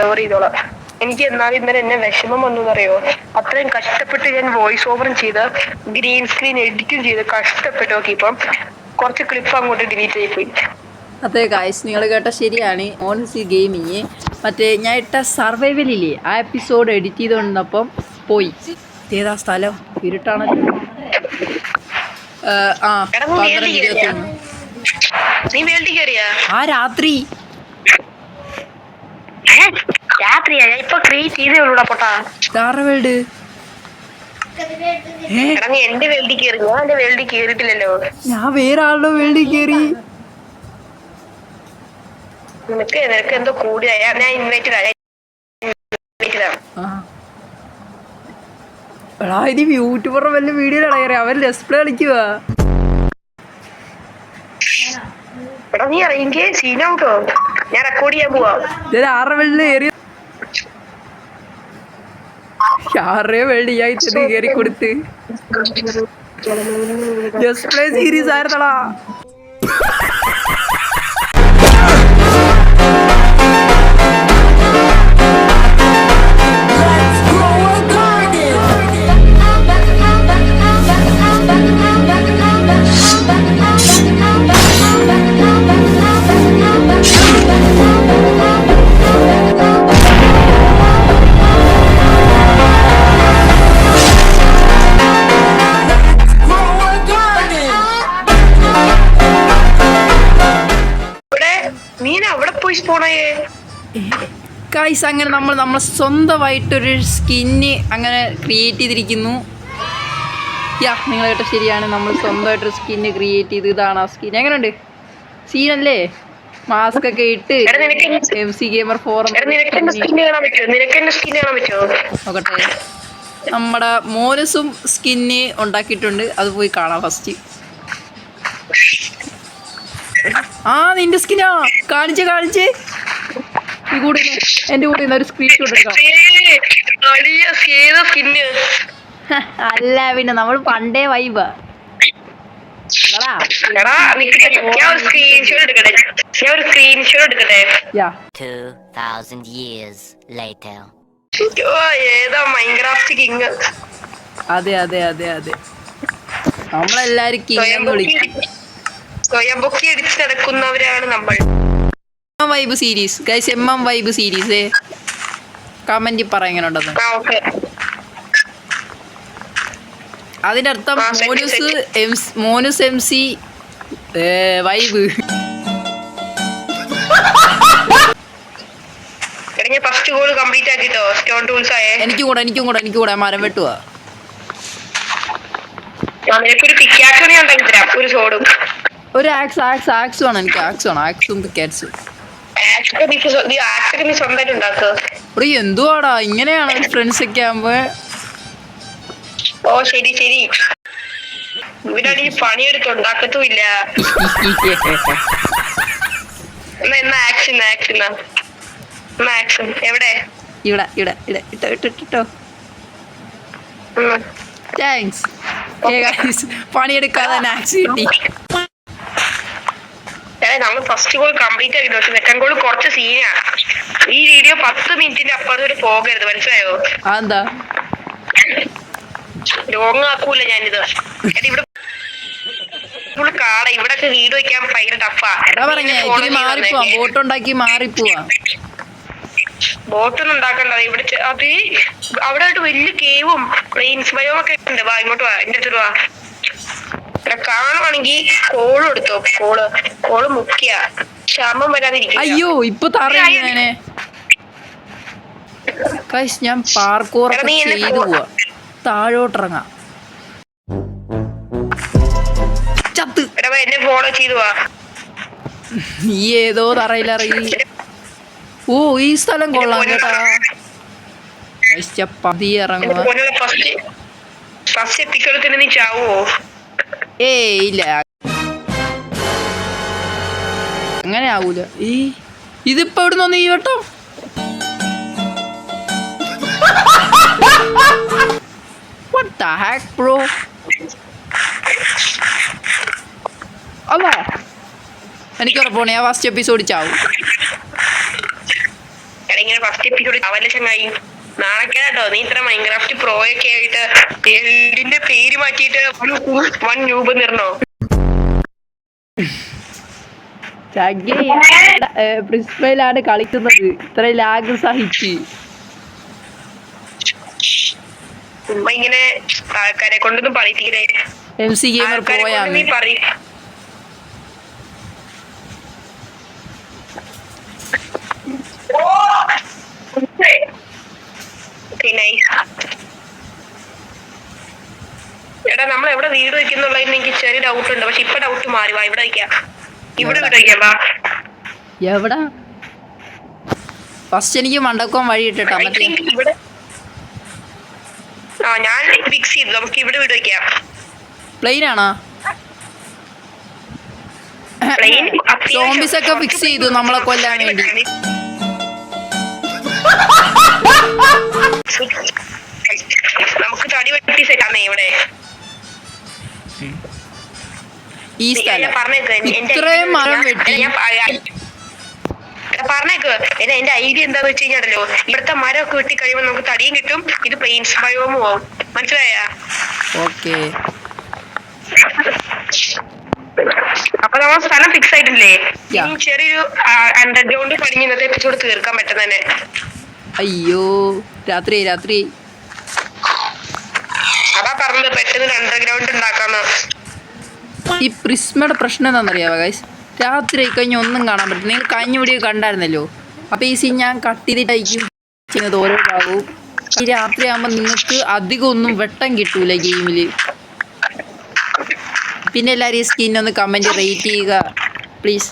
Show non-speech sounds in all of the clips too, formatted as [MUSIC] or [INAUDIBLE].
Cover ചെയ്തോളാം. എനിക്ക് എന്നാലും ഇന്നലെ എന്നെ വിഷമം വന്നു അറിയോ അത്രയും കഷ്ടപ്പെട്ട് ഞാൻ വോയിസ് ഓവറും ചെയ്ത് ഗ്രീൻ സ്ക്രീൻ എഡിറ്റും ചെയ്ത് കഷ്ടപ്പെട്ട് നോക്കി ഇപ്പം കുറച്ച് ക്ലിപ്പ് അങ്ങോട്ട് ഡിലീറ്റ് ചെയ്യിപ്പോയി അതെ ഗായ്സ് നിങ്ങൾ കേട്ട ശരിയാണ്. ഓൺസി ഗെയിമിങ്. മറ്റേ ഞാൻ ഇട്ട സർവൈവലില്ലേ ആ എപ്പിസോഡ് എഡിറ്റ് ചെയ്തുകൊണ്ടപ്പം പോയി. ഏതാ സ്ഥലം ഇരുട്ടാണല്ലോ. ആ പന്ത്രണ്ട് ഇരുപത്തി ആ രാത്രി. രാത്രിയാ ഇപ്പൊ ക്രിയേറ്റ് ചെയ്തേ ഉള്ളൂടാ പൊട്ടാ. വേൾഡ് വീട് എന്റെ വേൾഡിൽ കയറി ഞാൻ എന്റെ വേൾഡിൽ കയറിയിട്ടില്ലല്ലോ ഞാൻ വേറെ ആളുടെ വേൾഡിൽ കയറി നിനക്ക് നിനക്ക് എന്തോ കൂടിയാ ഞാൻ ഇൻവൈറ്റഡ് ഇൻവൈറ്റഡ് ആ. എടാ ഇത് യൂട്യൂബറുടെ വല്ല വീഡിയോ കയറി അവൻ ലെസ്പ്ലേ കളിക്കുക എടാ നീ ഞാൻ റെക്കോർഡ് ചെയ്യാൻ പോവാ. കയറി ആരുടെ വേണ്ടി ഞാൻ ചെന്ന് കയറി കൊടുത്ത് ഡിസ്പ്ലേ സീരീസ് ആയിരുന്നടാ ഗൈസ് അങ്ങനെ നമ്മൾ നമ്മൾ സ്വന്തമായിട്ടൊരു സ്കിന്ന് അങ്ങനെ ക്രിയേറ്റ് ചെയ്തിരിക്കുന്നു. യാ നിങ്ങൾ കേട്ടോ ശരിയാണ്. നമ്മൾ സ്വന്തമായിട്ടൊരു സ്കിന്ന് ക്രിയേറ്റ് ചെയ്ത് ഇതാണ് ആ സ്കിൻ എങ്ങനെയുണ്ട്? സീനല്ലേ മാസ്ക് ഒക്കെ ഇട്ട് എം സി ഗെയിമർ ഫോറം നോക്കട്ടെ. നമ്മുടെ മോനസും സ്കിന്ന് ഉണ്ടാക്കിയിട്ടുണ്ട്. അത് പോയി കാണാം ഫസ്റ്റ് ആ നിന്റെ സ്കിന്നാ കാണിച്ച് കാണിച്ചേ. ഈ കൂടെ എന്റെ എന്റെ കൂടെ ഒരു സ്ക്രീൻഷോട്ട് എടുക്കാം. [LAUGHS] അല്ല പിന്നെ നമ്മൾ പണ്ടേ വൈബ് എടാ നിക്കട്ടെ ഞാൻ ഒരു സ്ക്രീൻഷോട്ട് എടുക്കട്ടെ? ഞാൻ ഒരു സ്ക്രീൻഷോട്ട് എടുക്കട്ടെ? യാ. 2,000 years later. ഓ, ഏതാ മൈൻക്രാഫ്റ്റ് കിങ് അതെ അതെ അതെ അതെ. നമ്മളെല്ലാരും കിങ് സ്വയം വിളിക്കും. പൊക്കി അടിച്ച് നടക്കുന്നവരാണ് നമ്മൾ. M vibe series guys M M vibe series comment പറ എങ്ങനെ ഉണ്ടെന്ന് ആ ഓക്കെ. അതിന്റെ അർത്ഥം മോനുസ് മോനുസ് എം സി വൈബ്. എനിക്കും കൂടെ എനിക്കും കൂടെ എനിക്കും കൂടെ. മരം വെട്ടുക ഒരു ആക്സ് ആക്സ് ആക്സ് വേണം എനിക്ക്. ആക്സ് വേണം. ആക്സും പിക്കാറ്റ്സും എന്തുവാടാ? ഇങ്ങനെയാണ് ഫ്രണ്ട്സ് ഒക്കെ ആകുമ്പോ ഓ ശരി ശരി. ഇവരാണെങ്കിൽ പണിയെടുത്ത് ഉണ്ടാക്കത്തുമില്ല. ആക്ഷൻ ആക്ഷൻ ആക്ഷൻ എവിടെ? ഇവിടെ ഇവിടെ ഇവിടെ. ഇട്ടോ ഇട്ടോ ഇട്ടോ ഉം. താങ്ക്സ് പണിയെടുക്കാതെ ആക്സ് കിട്ടി. എടാ, നമ്മൾ ഫസ്റ്റ് ഗോൾ കംപ്ലീറ്റ് ആക്കി പക്ഷെ സെക്കൻഡ് ഗോൾ കുറച്ച് സീനാ ഈ വീഡിയോ പത്ത് മിനിറ്റിന്റെ അപ്പുറത്ത് ഒരു പോകരുത് മനസ്സിലായോ? എന്താ? ലോങ് ആക്കൂല ഞാനിത് ഇവിടെ കാട. ഇവിടെ വീട് വെക്കാൻ ഭയങ്കര ടഫാ മാറിപ്പോവാം. ബോട്ടുണ്ടാക്കി മാറിപ്പോവാം. ബോട്ടൊന്നും ഉണ്ടാക്കണ്ട. ദേ ഇവിടെ അത് അവിടെ ആയിട്ട് വലിയ കേവും പ്ലെയിൻസ് ബയോ ഒക്കെ ഉണ്ട്. വാ ഇങ്ങോട്ട് വാ എന്റെ അടുത്ത് വാ. ഇവിടെ കാണുവാണെങ്കിൽ കോൾ കൊടുത്തു? കോൾ കോൾ മുക്കിയ. ക്ഷാമം വരാതിരിക്കും അയ്യോ ഇപ്പൊ തറയാനെ കൈസ് ഞാൻ പാർക്കൂറൊക്കെ നീ ചെയ്തു പോവാ. താഴോട്ടിറങ്ങാം. ചത്ത്. എന്നെ ഫോളോ ചെയ്തു വാ. നീ ഏതോ തറയിലിറങ്ങി ഓ ഈ സ്ഥലം കൊള്ളാം കേട്ടാ. പതി ഇറങ്ങുക ഫസ്റ്റ് ഫസ്റ്റ് എത്തിക്കടത്തിന് നീ ചാവോ ഏയ് ഇല്ല. അങ്ങനെ ആവൂല ഈ ഇതിപ്പോ എവിടെ നിന്ന് ഈ കേട്ടോ What the heck, bro? അല്ല? എനിക്ക് ഉറപ്പാണ് ഞാൻ ഫസ്റ്റ് എപ്പിസോഡ് ചാവും. ഫസ്റ്റ് എപ്പിസോഡ് ചാവല്ലേ ചങ്ങായി? നാണക്കേട്ടോ നീ ഇത്ര മൈൻക്രാഫ്റ്റ് പ്രോ ഒക്കെ ആയിട്ട് ഇതിന്റെ പേര് മാറ്റിയിട്ട് വൺ രൂപ നിർണോ പ്രിൻസിപ്പലാണ് കളിക്കുന്നത്. ഇത്ര ലാഗ് സഹിച്ച്. ഇങ്ങനെ ആൾക്കാരെ കൊണ്ടൊന്നും പറയിപ്പിക്കണേ എം സി ഗെയിമർ പോയാണ്. നീ പറയും എടാ നമ്മൾ എവിടെ വീട് വെക്കുന്നുള്ളതിന് എനിക്ക് ചെറിയ ഡൗട്ട് ഉണ്ട്. പക്ഷെ ഇപ്പൊ ഡൗട്ട് മാറി. വാ ഇവിടെ വെക്കാം. ഇവിടെ വീട് വെക്കാം വാ. എവിടെ? ഫസ്റ്റ് എനിക്ക് മണ്ടക്കോം വഴി ഇട്ടിട്ടോ മറ്റേ. ഇവിടെ ആ ഞാൻ ഫിക്സ് ചെയ്തു. നമുക്ക് ഇവിടെ വീട് വെക്കാം. പ്ലെയിൻ ആണോ? സോംബിസ് [LAUGHS] ഒക്കെ ഫിക്സ് ചെയ്തു നമ്മളെ കൊല്ലാൻ വേണ്ടി. [LAUGHS] ഈ സ്ഥലം. ഇത്രയും മരം വെട്ടി. പറഞ്ഞേക്ക് എന്നെ എന്റെ ഐഡിയ എന്താന്ന് വെച്ച് കഴിഞ്ഞാലോ ഇവിടുത്തെ മരമൊക്കെ വെട്ടി കഴിയുമ്പോൾ നമുക്ക് തടിയും കിട്ടും ഇത് പ്ലെയിൻസ് ബയോമും ആവും. മനസ്സിലായോ? ഓക്കെ. അപ്പൊ നമ്മൾ സ്ഥലം ഫിക്സ് ആയിട്ടില്ലേ? ചെറിയൊരു അണ്ടർഗ്രൗണ്ട് പണിഞ്ഞ് ഇന്നത്തെ എപ്പിസോഡ് തീർക്കാൻ പറ്റുന്ന തന്നെ. അയ്യോ രാത്രി രാത്രി. അതാ പറഞ്ഞത് പെട്ടെന്ന് അണ്ടർഗ്രൗണ്ട് ഉണ്ടാക്കാന്ന്. ഈ പ്രിസ്മയുടെ പ്രശ്നം എന്താണെന്നറിയാവോ ഗൈസ് രാത്രി ആയി കഴിഞ്ഞാൽ ഒന്നും കാണാൻ പറ്റില്ല. നിങ്ങൾ കഴിഞ്ഞ വീഡിയോ കണ്ടായിരുന്നല്ലോ? അപ്പോൾ ഈ സീൻ ഞാൻ കട്ട് ചെയ്തിട്ടായിരിക്കും ചെയ്യുന്നത് ഓരോ ഭാഗവും. ഈ രാത്രി ആകുമ്പോൾ നിങ്ങൾക്ക് അധികം ഒന്നും വെട്ടം കിട്ടൂല ഗെയിമിൽ പിന്നെ എല്ലാവരും ഈ സ്കിൻ ഒന്ന് കമന്റ് റേറ്റ് ചെയ്യുക പ്ലീസ്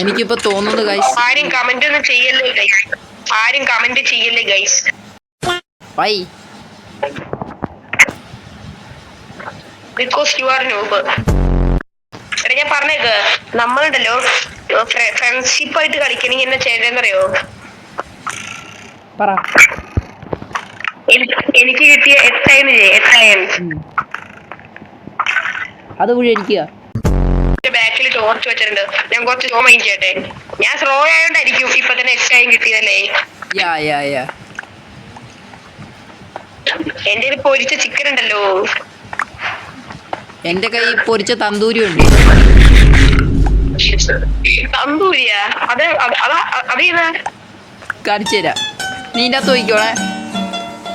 എനിക്കിപ്പോ തോന്നുന്നു ഗൈസ് ആരും കമന്റ് ഒന്നും ചെയ്യല്ലേ ഗൈസ് ആരും കമന്റ് ചെയ്യല്ലേ guys why because you are noob എടാ ഞാൻ പറഞ്ഞേക്ക്. നമ്മളുണ്ടല്ലോ ഫ്രണ്ട്ഷിപ്പ് ആയിട്ട് കളിക്കണമെങ്കിൽ എന്നാ ചെയ്തതെന്നറിയോ പറ. എനിക്ക് കിട്ടിയ എട്ടായിരം എട്ടായിരം? അത് അടിക്കുക ബാക്കിൽ ടോർച്ച് വെച്ചിട്ടുണ്ട്. ഞാൻ കുറച്ച് സ്ലോ മൈൻഡ് ചെയ്യട്ടെ ഞാൻ സ്ലോ ആയോണ്ടായിരിക്കും ഇപ്പൊ തന്നെ എക്സ്ട്രായും കിട്ടിയതല്ലേ? എന്റെ ഒരു പൊരിച്ച ചിക്കൻ ഉണ്ടല്ലോ. എന്റെ കൈ പൊരിച്ച തന്തൂരി ഉണ്ട്. തന്തൂരിയാ? നീന്റെ അത്- അതാ അതേതാ? കാണിച്ചു തരാം. നീ അകത്ത്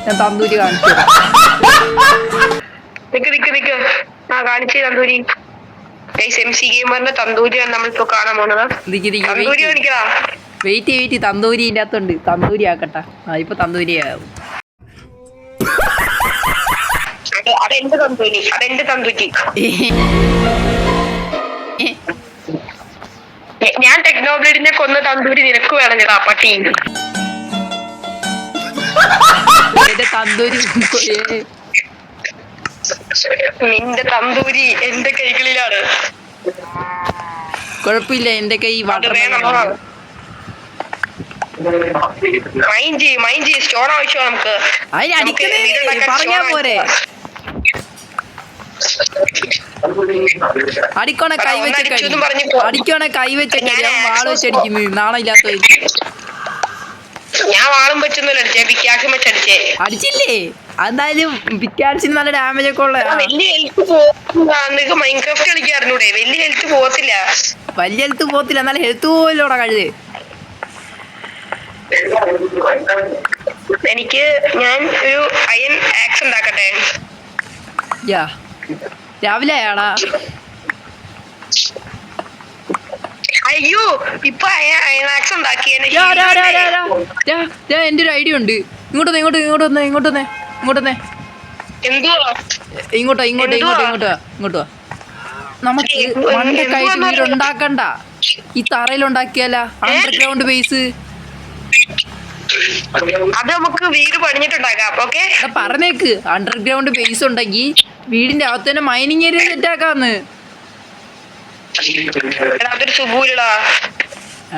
ഞാൻ തന്തൂരി കാണിച്ചു തരാം. നിക്ക് നിക്ക് നിക്ക്. ആ കാണിച്ചേ തന്തൂരി. വെയിറ്റ് വെയിറ്റ് തന്തൂരി അകത്തുണ്ട്. തന്തൂരി ആക്കട്ടെ. ആ ഇപ്പൊ തന്തൂരി ആവും. അത് അതെന്റെ തന്തൂരി അതെന്റെ തന്തൂരി ഞാൻ ടെക്നോബ്ലേഡിനെ കൊന്ന തന്തൂരി നിനക്ക് വേണം ചേട്ടാ പട്ടി തന്തൂരി നിന്റെ തന്തൂരി എന്റെ കൈകളിലാണ്. കുഴപ്പമില്ല എന്റെ കൈ മൈൻഡ് മൈൻഡ് സ്റ്റോൺ ആവശ്യമാണ് നമുക്ക്. പറഞ്ഞാ പോരെ. അടിക്കണ കൈ വെച്ച. അടിക്കണ കൈ വെച്ച വാൾ വെച്ചടിക്കുന്നത് നാണില്ലാത്ത ഞാൻ വാളും വെച്ചൊന്നുമില്ല അടിച്ചേ പിക്കാശം വെച്ച് അടിച്ചേ അടിച്ചില്ലേ എന്തായാലും പിക്കാടിച്ചിന് നല്ല ഡാമേജ് ഒക്കെ ഉള്ള വലിയ ഹെൽത്ത് പോകുക മൈൻക്രാഫ്റ്റ് കളിക്കാൻ അറിഞ്ഞൂടെ? വലിയ ഹെൽത്ത് പോകത്തില്ല വലിയ ഹെൽത്ത് പോകത്തില്ല എന്നാലും ഹെൽത്ത് പോലോടാ കഴുത് എനിക്ക് ഞാൻ ഒരു അയൺ ആക്സ് ഉണ്ടാക്കട്ടെ? യാ. രാവിലെ ആയാടാ അയ്യോ ഇപ്പൊ എന്റെ ഒരു ഐഡിയ ഉണ്ട്. ഇങ്ങോട്ട് ഇങ്ങോട്ട് ഇങ്ങോട്ട് വന്നേ ഇങ്ങോട്ട് വന്നേ ഇങ്ങോട്ട് വന്നേ. ഇങ്ങോട്ടാ ഇങ്ങോട്ട് ഇങ്ങോട്ട് ഇങ്ങോട്ട് ഇങ്ങോട്ടോ നമുക്ക് മണ്ടക്കായിട്ട് എന്തുവാ വീട് ഉണ്ടാക്കണ്ട. ഈ തറയിലുണ്ടാക്കിയാല അണ്ടർഗ്രൗണ്ട് ബേസ് അത് നമുക്ക് വീട് പണിഞ്ഞിട്ടുണ്ടാക്കാം ഓക്കെ? പറഞ്ഞേക്ക്. അണ്ടർഗ്രൗണ്ട് ബേസ് ഉണ്ടെങ്കിൽ വീടിന്റെ അകത്ത് തന്നെ മൈനിങ് ഏരിയ സെറ്റ് ആക്കാന്ന്. അതൊരു സുഖൂലടാ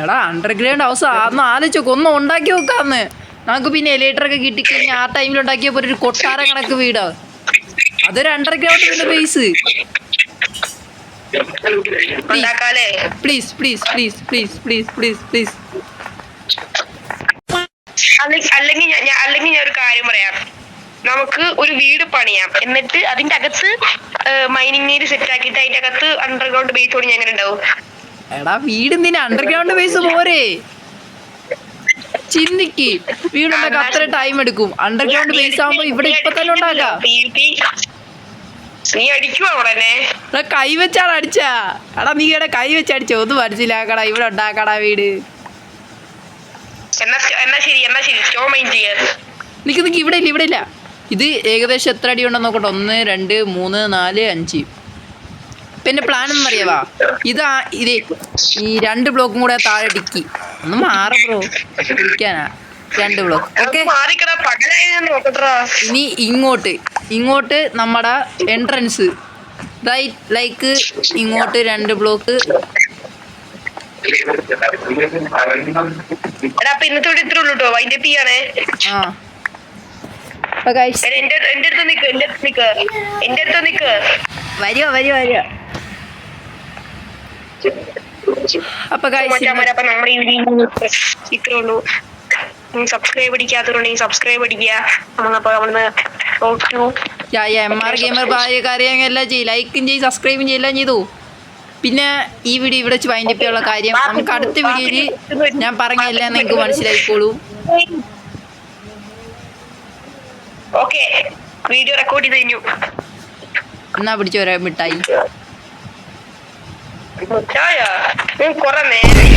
എടാ അണ്ടർഗ്രൗണ്ട് ഹൗസ് അന്ന് ആലോചിച്ചോ ഒന്നും ഉണ്ടാക്കി വെക്കാന്ന്. നമുക്ക് പിന്നെ എലേറ്റർ ഒക്കെ കിട്ടിക്കഴിഞ്ഞാൽ ആ ടൈമിൽ ഉണ്ടാക്കിയപ്പോ ഒരു കൊട്ടാര കണക്ക് വീടാ. അതൊരു underground base please please please please please please please അല്ലെങ്കിൽ അല്ലെങ്കിൽ ഞാൻ ഒരു കാര്യം പറയാം. നമുക്ക് ഒരു വീട് പണിയാം. എന്നിട്ട് അതിന്റെ അകത്ത് മൈനിങ് നീര് സെറ്റ് ആക്കിയിട്ട് അതിന്റെ അകത്ത് അണ്ടർഗ്രൗണ്ട് ബേസ് പണി അങ്ങനെ ഉണ്ടാവും. എടാ വീട് എന്തിനാ അണ്ടർഗ്രൗണ്ട് ബേസ് പോരെ. ചിന്തിക്ക്. വീടുണ്ടാക്കാൻ അത്ര ടൈം എടുക്കും. അണ്ടർഗ്രൗണ്ട് ബേസ് ആവുമ്പോ ഇവിടെ ഇപ്പൊ തന്നെ ഉണ്ടാക്കാം. നീ അടിക്കുവാ എടാ കൈ വെച്ചാണ് അടിച്ചാ. എടാ നീ ഇവിടെ കൈ വെച്ച് അടിച്ചോ? ഒന്നും മനസ്സിലാക്കടാ ഇവിടെ ഉണ്ടാക്കടാ വീട്. എന്നാ എന്നാ ശരി എന്നാ ശരി. സ്റ്റോ മൈൻഡ് ചെയ്യാൻ നിക്ക് നിക്ക് ഇവിടെ ഇല്ല ഇവിടെ ഇല്ല. ഇത് ഏകദേശം എത്ര അടി ഉണ്ടെന്ന് നോക്കട്ടെ. ഒന്ന് രണ്ട് മൂന്ന് നാല് അഞ്ച്. പിന്നെ പ്ലാൻ ഒന്നും അറിയാവാ? ഇതാ ഇത് ഈ രണ്ട് ബ്ലോക്കും കൂടെ താഴെ ടിക്കി ഒന്ന് മാറ ബ്രോ ഇരിക്കാനാ. രണ്ട് ബ്ലോക്ക് ഓക്കെ ഇനി ഇങ്ങോട്ട്. ഇങ്ങോട്ട് നമ്മുടെ എൻട്രൻസ് റൈറ്റ് ലൈക്ക് ഇങ്ങോട്ട് രണ്ട് ബ്ലോക്ക് ഇന്നത്തെ ഇത്ര ഉള്ളൂ കേട്ടോ അതിന്റെ പി ആണേ ആ. അപ്പൊ guys, എടാ, എന്റെ എന്റെ അടുത്ത് നിക്ക് എന്റെ അടുത്ത് നിക്ക്. എന്റെ അടുത്ത് നിക്ക്. വരുവോ വരുവോ വരുവോ. അപ്പൊ അപ്പൊ ഇത്രേ ഉള്ളൂ. സബ്സ്ക്രൈബ് അടിക്കാത്തവരുണ്ടെങ്കിൽ സബ്സ്ക്രൈബ് അടിക്കുക. നമ്മളപ്പോ അവിടുന്ന് ടു യാ യാ എം ആർ ഗെയിമർ കാര്യങ്ങൾ എല്ലാം ചെയ്യും. ലൈക്കും ചെയ്യും സബ്സ്ക്രൈബും ചെയ്യെല്ലാം ചെയ്തു. പിന്നെ ഈ വീഡിയോ ഇവിടെ വെച്ച് വൈൻഡപ്പിയുള്ള കാര്യം. നമുക്ക് അടുത്ത വീഡിയോയിൽ ഞാൻ പറഞ്ഞില്ല എന്ന് നിങ്ങൾക്ക് മനസ്സിലായിക്കോളൂ. ഓക്കെ. വീഡിയോ റെക്കോർഡ് ചെയ്ത് കഴിഞ്ഞു. എന്നാ പിടിച്ചു വരാൻ മിഠായി കൊറേ നേരം.